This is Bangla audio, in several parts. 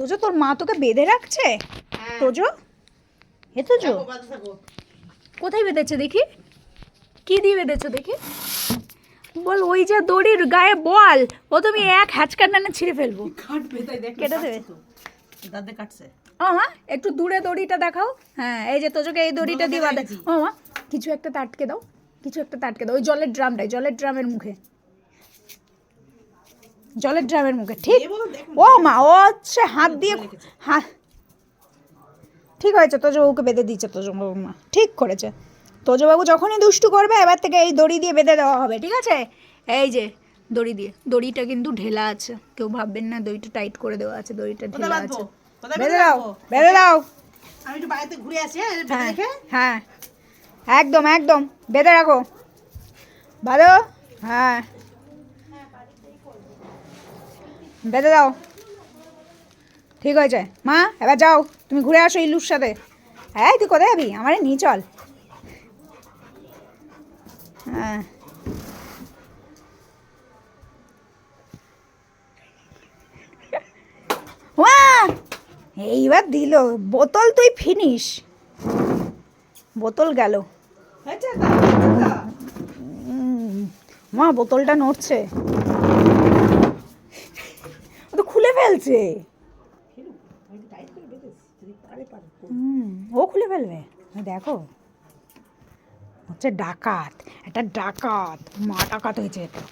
তোজো তোর মা তোকে বেঁধে রাখছে? তোজো? এ তোজো। কোথায় বেঁধেছে দেখি? কি দিয়ে বেঁধেছো দেখি? বল ওই যে দড়ির গায়ে বল ও তুমি এক হ্যাচকার টানে ছিঁড়ে ফেলব। কেটে দেবে? দাঁতে কাটছে। ও মা একটু দূরে দড়িটা দেখাও। হ্যাঁ এই যে তোজোকে এই দড়িটা দিয়ে বাঁধে ও মা কিছু একটা তাটকে দাও কিছু একটা তাটকে দাও। ওই জলের ড্রামটাই জলের ড্রামের মুখে। জলের ড্রামের মুখে ঠিক? ও মা ও হচ্ছে হাত দিয়ে হাত ঠিক হয়েছে তোজো ওকে বেঁধে দিয়েছে তোজো মা। ঠিক করেছে। তোজো বাবু যখনই দুষ্টু করবে এবার থেকে এই দড়ি দিয়ে বেঁধে দেওয়া হবে ঠিক আছে? এই যে দড়ি দিয়ে। দড়িটা কিন্তু ঢেলা আছে। কেউ ভাববেন না দড়িটা টাইট করে দেওয়া আছে দড়িটা ঢেলা আছে। বেঁধে দাও বেঁধে দাও। আমি একটু বাড়িতে ঘুরে আসি হ্যাঁ হ্যাঁ হ্যাঁ। একদম একদম। বেঁধে রাখো। ভালো? হ্যাঁ। বেঁধে দাও। ঠিক হয়েছে। মা এবার যাও। তুমি ঘুরে আসো ইলুর সাথে। হ্যাঁ তুই কোথায় যাবি? আমারে নিয়ে চল। হ্যাঁ। এইবার দিল। বোতল তুই ফিনিশ। বোতল গেল। মা বোতলটা নড়ছে। খুলে ফেলছে। ও খুলে ফেলবে? দেখো। হচ্ছে ডাকাত একটা ডাকাত মা ডাকাত হয়েছে। এটা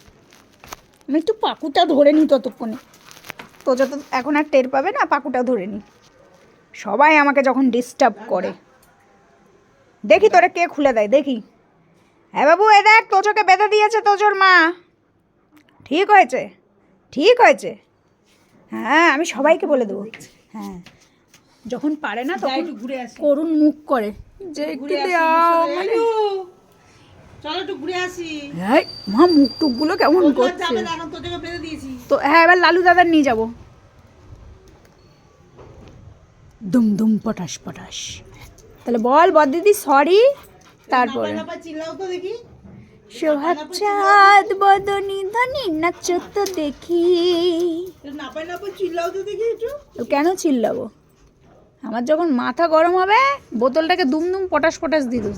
আমি একটু পাকুটা ধরে নিই ততক্ষণে। তো যত এখন আর টের পাবে না? পাকুটা ধরে নি। সবাই আমাকে যখন ডিস্টার্ব করে। দেখি তোরা কে খুলে দেয় দেখি। হ্যাঁ বাবু এ দেখ তোজোকে বেঁধে দিয়েছে তোজোর মা। ঠিক হয়েছে। ঠিক হয়েছে। হ্যাঁ আমি সবাইকে বলে দেবো। হ্যাঁ। যখন পারে না তখন একটু ঘুরে আসি। করুণ মুখ করে। যে ঘুরে। মানে চলো একটু ঘুরে আসি। এই, মা মুখ টুকগুলো কেমন করছে? তো হ্যাঁ এবার লালু দাদার নিয়ে যাব। দুম দুম পটাশ পটাশ। তাহলে বল বদ দিদি সরি তারপরে। চিল্লাও তো দেখি। সোহাগ চাঁদ বদনি ধনি নাচো তো দেখি তো কেন চিল্লাবো? আমার যখন মাথা গরম হবে বোতলটাকে দুম দুম পটাশ পটাশ দেবো।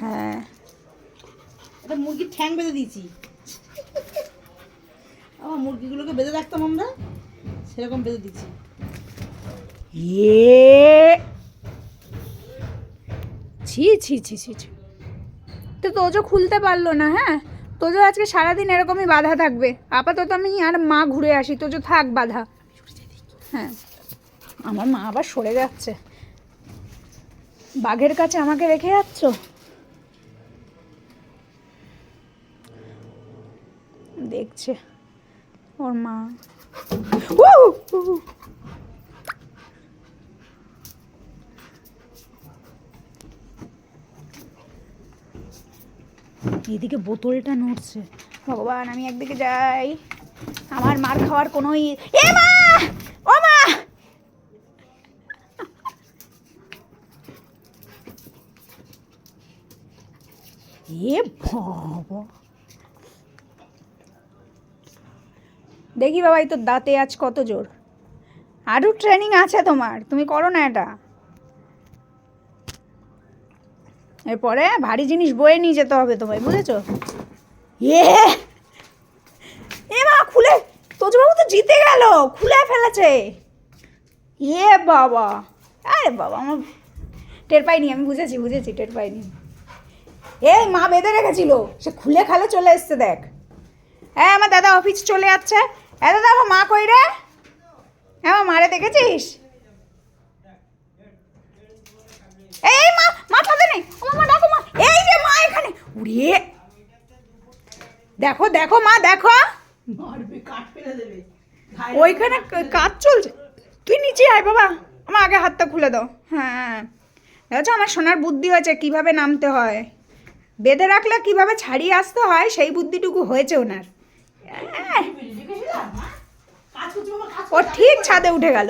হ্যাঁ। মুরগির ঠ্যাং বেঁধে দিয়েছি। আমার মুরগিগুলোকে বেঁধে রাখতাম আমরা সেরকম বেঁধে দিচ্ছি ইয়ে। ছি ছি ছি ছি ছি। তো তোজো খুলতে পারল না হ্যাঁ? তোজো আজকে সারাদিন এরকমই বাধা থাকবে। আপাতত আমি আর মা ঘুরে আসি, তোজো থাক বাধা। হ্যাঁ। আমার মা আবার সরে যাচ্ছে। বাঘের কাছে আমাকে রেখে যাচ্ছ? দেখছে। ওর মা। উহ! উহ! এদিকে বোতলটা নড়ছে। ভগবান, আমি একদিকে যাই। আমার মার খাওয়ার কোনো এ মা! ও মা! এ বাবা দেখি বাবা এই তো দাঁতে আজ কত জোর? আরও ট্রেনিং আছে তোমার। তুমি করো না এটা। এরপরে ভারী জিনিস বয়ে নিয়ে যেতে হবে তোমায়, বুঝেছ? এ! এ মা, খুলে! তোজবাবু তো জিতে গেল, খুলে ফেলেছে। এ বাবা! আরে বাবা, আমার টের পাইনি, আমি বুঝেছি বুঝেছি, টের পাইনি। এই মা বেঁধে রেখেছিল, সে খুলে খালে চলে এসছে, দেখ। হ্যাঁ আমার দাদা অফিস চলে যাচ্ছে। হ্যাঁ দাদা, আমার মা কই রে? হ্যাঁ আমার মারে দেখেছিস? এই মা মা দেখো মা এই যে মা এখানে উড়িয়ে দেখো দেখো মা দেখো। ওইখানে কাজ চলছে। তুই নিচে আয় বাবা। আমার আগে হাতটা খুলে দাও। হ্যাঁ। দেখছ আমার সোনার বুদ্ধি হয়েছে কীভাবে নামতে হয়। বেঁধে রাখলে কীভাবে ছাড়িয়ে আসতে হয় সেই বুদ্ধিটুকু হয়েছে ওনার। ও ঠিক ছাদে উঠে গেল।